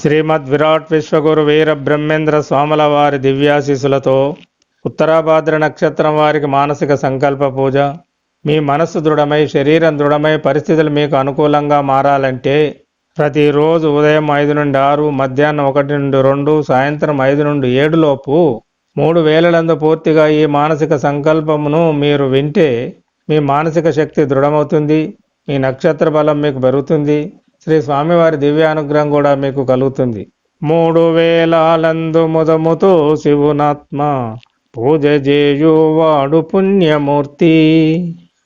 శ్రీమద్ విరాట్ విశ్వగురు వీర బ్రహ్మేంద్ర స్వాముల వారి దివ్యాశీసులతో ఉత్తరాభాద్ర నక్షత్రం వారికి మానసిక సంకల్ప పూజ. మీ మనస్సు దృఢమై శరీరం దృఢమై పరిస్థితులు మీకు అనుకూలంగా మారాలంటే ప్రతిరోజు ఉదయం ఐదు నుండి ఆరు మధ్యాహ్నం ఒకటి నుండి రెండు సాయంత్రం ఐదు నుండి ఏడులోపు మూడు వేలలందు పూర్తిగా ఈ మానసిక సంకల్పమును మీరు వింటే మీ మానసిక శక్తి దృఢమవుతుంది. మీ నక్షత్ర బలం మీకు పెరుగుతుంది. శ్రీ స్వామివారి దివ్యానుగ్రహం కూడా మీకు కలుగుతుంది. మూడు వేలాలందు ముదముతో శివునాత్మ పూజ చేయువాడు పుణ్యమూర్తి.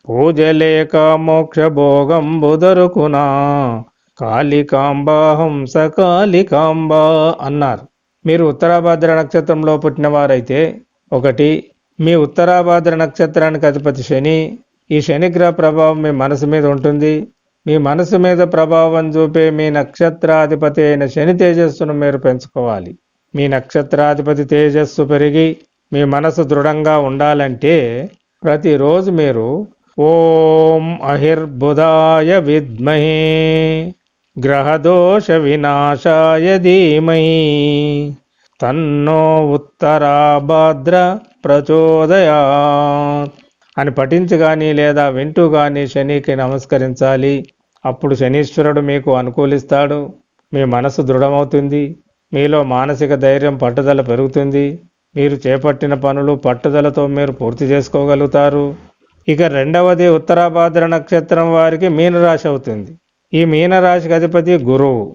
పూజ లేక మోక్ష భోగం బుదరుకునా కాళికాంబ హంస కాళికాంబ అన్నారు. మీరు ఉత్తరాభాద్ర నక్షత్రంలో పుట్టిన వారైతే ఒకటి మీ ఉత్తరాభాద్ర నక్షత్రానికి అధిపతి శని. ఈ శనిగ్రహ ప్రభావం మీ మనసు మీద ఉంటుంది. మీ మనసు మీద ప్రభావం చూపే మీ నక్షత్రాధిపతి అయిన శని తేజస్సును మీరు పెంచుకోవాలి. మీ నక్షత్రాధిపతి తేజస్సు పెరిగి మీ మనసు దృఢంగా ఉండాలంటే ప్రతిరోజు మీరు ఓం అహిర్బుధాయ విద్మహే గ్రహదోష వినాశాయ ధీమహి తన్నో ఉత్తరాభాద్ర ప్రచోదయాత్. అని పఠించి కానీ లేదా వింటూ కానీ శనికి నమస్కరించాలి. అప్పుడు శనీశ్వరుడు మీకు అనుకూలిస్తాడు. మీ మనసు దృఢమవుతుంది. మీలో మానసిక ధైర్యం పట్టుదల పెరుగుతుంది. మీరు చేపట్టిన పనులు పట్టుదలతో మీరు పూర్తి చేసుకోగలుగుతారు. ఇక రెండవది ఉత్తరాభాద్ర నక్షత్రం వారికి మీనరాశి అవుతుంది. ఈ మీనరాశికి అధిపతి గురువు.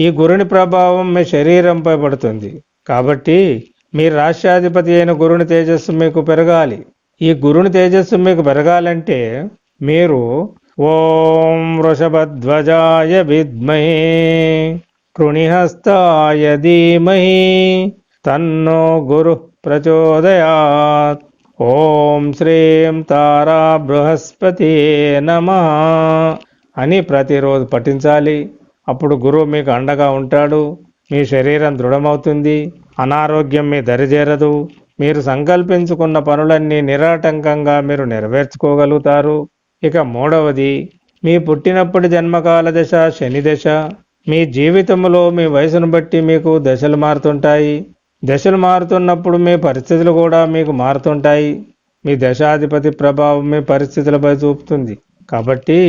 ఈ గురుని ప్రభావం మీ శరీరంపై పడుతుంది. కాబట్టి మీ రాష్ట్రాధిపతి అయిన గురుని తేజస్సు మీకు పెరగాలి. ఈ గురుని తేజస్సు మీకు పెరగాలంటే మీరు ఓం వృషభధ్వజాయ విద్మహే కృణిహస్తాయ ధీమహి తన్నో గురు ప్రచోదయాత్. ఓం శ్రీం తారా బృహస్పతి నమ అని ప్రతిరోజు పఠించాలి. అప్పుడు గురువు మీకు అండగా ఉంటాడు. మీ శరీరం దృఢమవుతుంది. అనారోగ్యం మీ దరిజేరదు మీరు సంకల్పించుకున్న పనులన్నీ నిరాటంకంగా మీరు నెరవేర్చుకోగలుగుతారు. ఇక మూడవది మీ పుట్టినప్పటి జన్మకాల దశ శని దశ. మీ జీవితంలో మీ వయసును బట్టి మీకు దశలు మారుతుంటాయి. దశలు మారుతున్నప్పుడు మీ పరిస్థితులు కూడా మీకు మారుతుంటాయి. మీ దశాధిపతి ప్రభావం మీ పరిస్థితులపై చూపుతుంది. కాబట్టి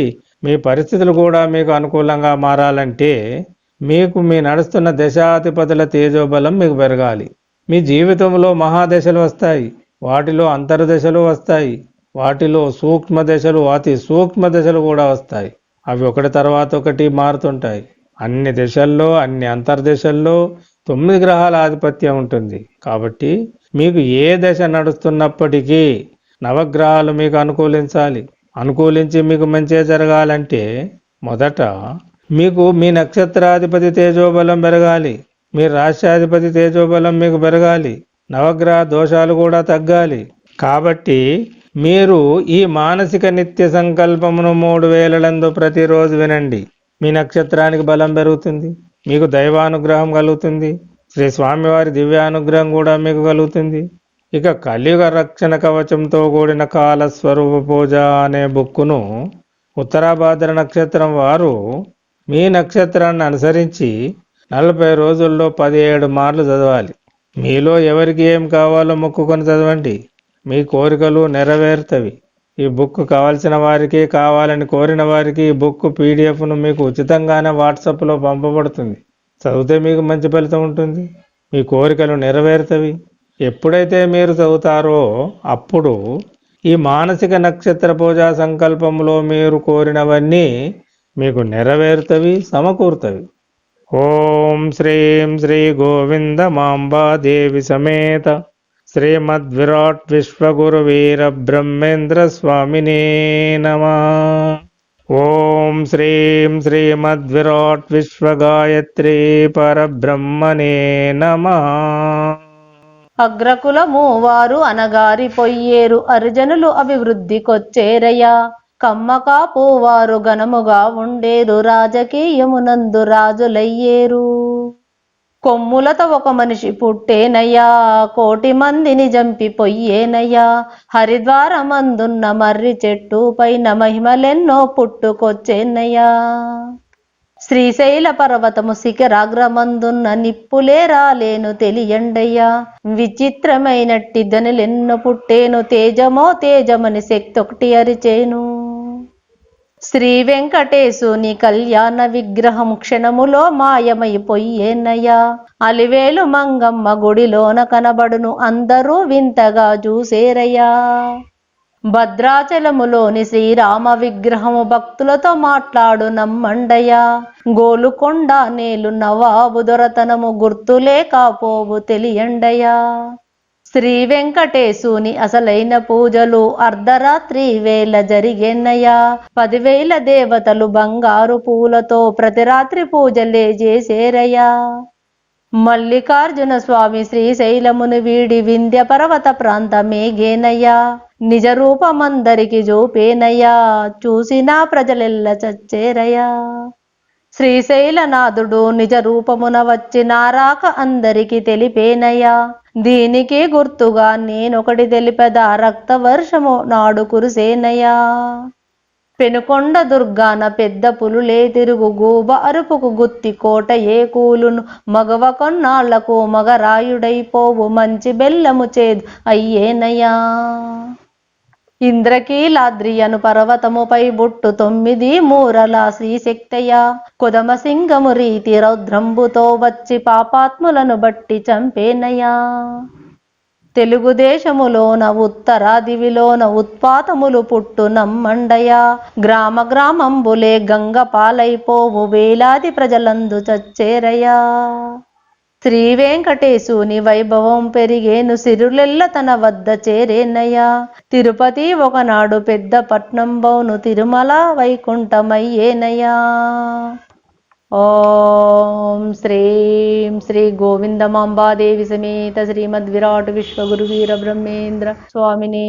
మీ పరిస్థితులు కూడా మీకు అనుకూలంగా మారాలంటే మీకు మీ నడుస్తున్న దశాధిపతుల తేజోబలం మీకు పెరగాలి. మీ జీవితంలో మహాదశలు వస్తాయి. వాటిలో అంతర్దశలు వస్తాయి. వాటిలో సూక్ష్మ దశలు అతి సూక్ష్మ దశలు కూడా వస్తాయి. అవి ఒకటి తర్వాత ఒకటి మారుతుంటాయి. అన్ని దశల్లో అన్ని అంతర్దశల్లో తొమ్మిది గ్రహాల ఆధిపత్యం ఉంటుంది. కాబట్టి మీకు ఏ దశ నడుస్తున్నప్పటికీ నవగ్రహాలు మీకు అనుకూలించాలి. అనుకూలించి మీకు మంచిగా జరగాలంటే మొదట మీకు మీ నక్షత్రాధిపతి తేజోబలం పెరగాలి. మీ రాష్ట్రాధిపతి తేజోబలం మీకు పెరగాలి. నవగ్రహ దోషాలు కూడా తగ్గాలి. కాబట్టి మీరు ఈ మానసిక నిత్య సంకల్పమును మూడు వేలలందు ప్రతిరోజు వినండి. మీ నక్షత్రానికి బలం పెరుగుతుంది. మీకు దైవానుగ్రహం కలుగుతుంది. శ్రీ స్వామివారి దివ్యానుగ్రహం కూడా మీకు కలుగుతుంది. ఇక కలియుగ రక్షణ కవచంతో కూడిన కాలస్వరూప పూజ అనే బుక్కును ఉత్తరాభాద్ర నక్షత్రం వారు మీ నక్షత్రాన్ని అనుసరించి నలభై రోజుల్లో పదిహేడు మార్లు చదవాలి. మీలో ఎవరికి ఏం కావాలో మొక్కుకొని చదవండి. మీ కోరికలు నెరవేరుతవి. ఈ బుక్ కావాల్సిన వారికి కావాలని కోరిన వారికి ఈ బుక్ పీడిఎఫ్ను మీకు ఉచితంగానే వాట్సాప్లో పంపబడుతుంది. చదివితే మీకు మంచి ఫలితం ఉంటుంది. మీ కోరికలు నెరవేరుతవి. ఎప్పుడైతే మీరు చదువుతారో అప్పుడు ఈ మానసిక నక్షత్ర పూజా సంకల్పంలో మీరు కోరినవన్నీ మీకు నెరవేరుతవి సమకూరుతవి. ఓం శ్రీం శ్రీ గోవింద మాంబాదేవి సమేత శ్రీమద్విరాట్ విశ్వగురు వీర బ్రహ్మేంద్ర స్వామినే నమ. ఓం శ్రీం శ్రీమద్ విరాట్ విశ్వగాయత్రి పరబ్రహ్మనే నమ. అగ్రకులము వారు అనగారి పొయ్యేరు అర్జనులు అభివృద్ధికొచ్చేరయ్యా. కమ్మకాపు వారు ఘనముగా ఉండేరు రాజకీయమునందు రాజులయ్యేరు. కొమ్ములతో ఒక మనిషి పుట్టేనయ్యా కోటి మందిని జంపి పొయ్యేనయ్యా హరిద్వారమందున్న మర్రి చెట్టు పైన మహిమలెన్నో పుట్టుకొచ్చేనయ్యా. శ్రీశైల పర్వతము శిఖరాగ్రమందున్న నిప్పులే రాలేను తెలియండయ్యా. విచిత్రమైనట్టి ధనులెన్నో పుట్టేను తేజమో తేజమని శక్తి ఒకటి అరిచేను. శ్రీ వెంకటేశుని కళ్యాణ విగ్రహం క్షణములో మాయమైపోయేనయ్యా. అలివేలు మంగమ్మ గుడిలోన కనబడును అందరూ వింతగా చూసేరయ్యా. భద్రాచలములోని శ్రీరామ విగ్రహము భక్తులతో మాట్లాడు నమ్మండయ్యా. గోలుకొండ నేలు నవాబు దొరతనము గుర్తులే కాపోవు తెలియండయ్యా. శ్రీ వెంకటేశుని అసలైన పూజలు అర్ధరాత్రి వేళ జరిగేనయ్యా పదివేల దేవతలు బంగారు పూలతో ప్రతి రాత్రి పూజలే చేసేరయ్యా. మల్లికార్జున స్వామి శ్రీశైలమును వీడి వింధ్య పర్వత ప్రాంతమేగేనయ్యా. నిజ రూపమందరికి చూపేనయ్యా. చూసినా ప్రజలెల్ల చచ్చేరయ్యా. శ్రీశైలనాథుడు నిజ రూపమున వచ్చి నారాక అందరికి తెలిపేనయ్యా. దీనికి గుర్తుగా నేనొకటి తెలిపెదా రక్తవర్షము నాడు కురుసేనయ్యా. పెనుకొండ దుర్గాన పెద్ద పులులే తిరుగు గూబ అరుపుకు గుత్తి కోట ఏ కూలును మగవ కొన్నాళ్ళకు మగరాయుడైపోవు మంచి బెల్లము చేదు అయ్యేనయ్యా. ఇంద్రకీలాద్రి అను పర్వతముపై బుట్టు తొమ్మిది మూరల శ్రీశక్తయ్య. కుదమసింగము రీతి రౌద్రంబుతో వచ్చి పాపాత్ములను బట్టి చంపేనయా తెలుగుదేశములోన ఉత్తరాదివిలోన ఉత్పాతములు పుట్టు నమ్మండయా గ్రామ గ్రామంబులే గంగ పాలైపోవు వేలాది ప్రజలందు చచ్చేరయా శ్రీ వెంకటేశుని వైభవం పెరిగేను సిరులెల్ల తన వద్ద చేరేనయ్యా. తిరుపతి ఒకనాడు పెద్ద పట్నం బౌను తిరుమల వైకుంఠమయ్యేనయ్యా. ఓం శ్రీం శ్రీ గోవిందమాంబాదేవి సమేత శ్రీమద్విరాట్ విశ్వగురు వీరబ్రహ్మేంద్ర స్వామినే